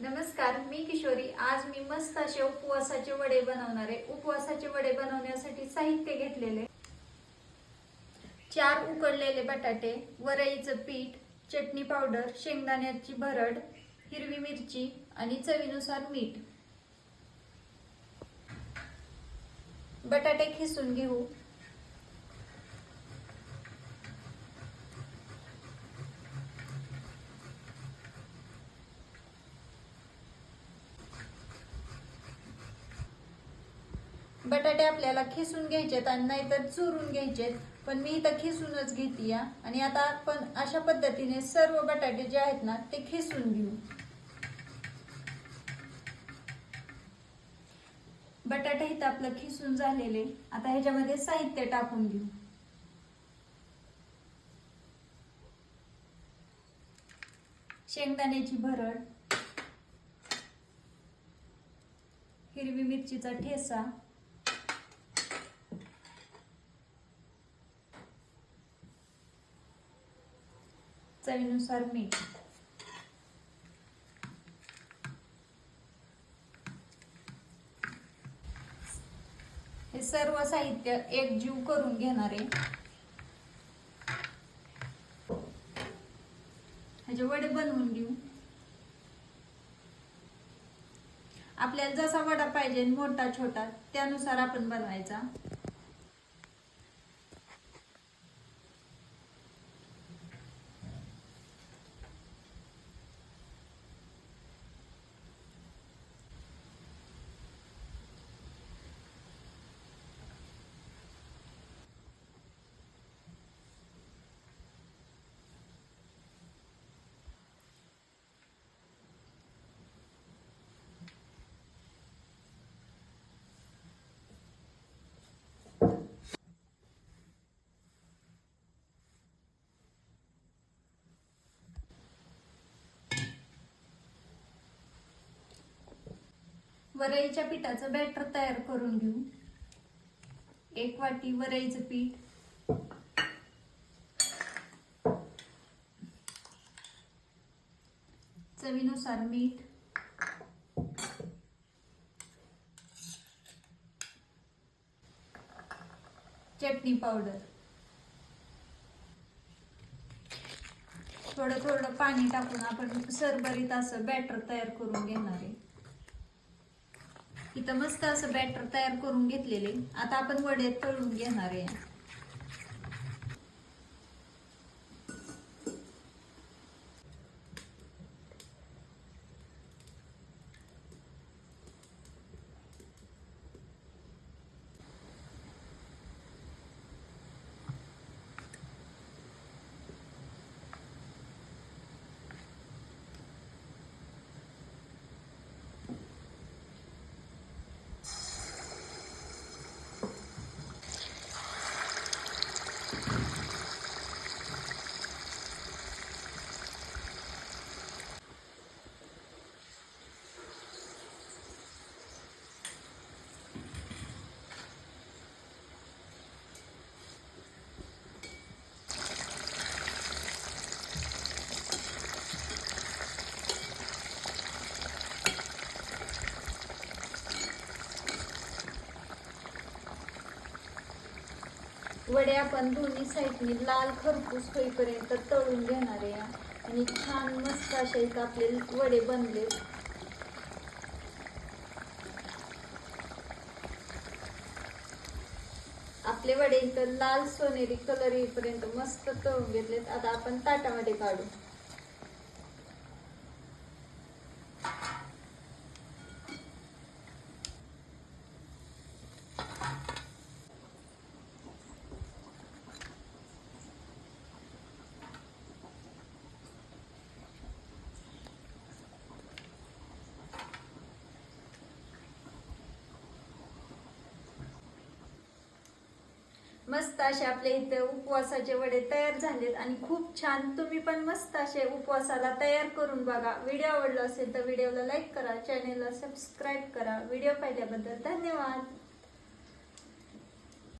नमस्कार मी किशोरी. आज मी मस्त असे उपवासाचे वडे बनवणार आहे. उपवासाचे वडे बनवण्यासाठी साहित्य घेतलेले. चार उकडलेले बटाटे वरईचं पीठ चटणी पावडर शेंगदाण्याची भरड हिरवी मिरची आणि चवीनुसार मीठ. बटाटे खिसून घेऊ. बटाटे आपल्याला खिसून घ्यायचेत आणि नाहीतर चुरून घ्यायचेत. पण मी इथं खिसूनच घेते या आणि आता आपण अशा पद्धतीने सर्व बटाटे जे आहेत ना ते खिसून घेऊ. बटाटे इथं आपलं खिसून झालेले. आता ह्याच्यामध्ये साहित्य टाकून घेऊ. शेंगदाण्याची भरड. हिरवी मिरचीचा ठेसा. चवीनुसार मीठ. हे सर्व साहित्य एकजीव करून घेणार आहे. ह्याचे वडे बनवून घेऊ. आपल्याला जसा वडा पाहिजे मोठा छोटा त्यानुसार आपण बनवायचा. वरईच्या पिठाचं बॅटर तयार करून घेऊ. एक वाटी वरईचं पीठ. चवीनुसार मीठ. चटणी पावडर. थोडं थोडं पाणी टाकून आपण सरभरीत असं बॅटर तयार करून घेणार आहे. इथं मस्त असं बॅटर तयार करून घेतलेले. आता आपण वडे तळून घेणार आहे. वडे आपण दोन्ही साईडने लाल खरपूस होईपर्यंत तळून घेणार आहे. आणि छान मस्त असे इथं आपले वडे बनले. आपले वडे इथं लाल सोनेरी कलर येईपर्यंत मस्त तळून घेतलेत. आता आपण ताटामध्ये काढू. मस्त असे आपले इथे उपवासाचे वडे तयार झालेत आणि खूप छान तुम्ही पण मस्त असे उपवासाला तयार करून बघा. व्हिडिओ आवडला असेल तर व्हिडिओला लाईक करा चॅनेलला सबस्क्राईब करा. व्हिडिओ पाहिल्याबद्दल धन्यवाद.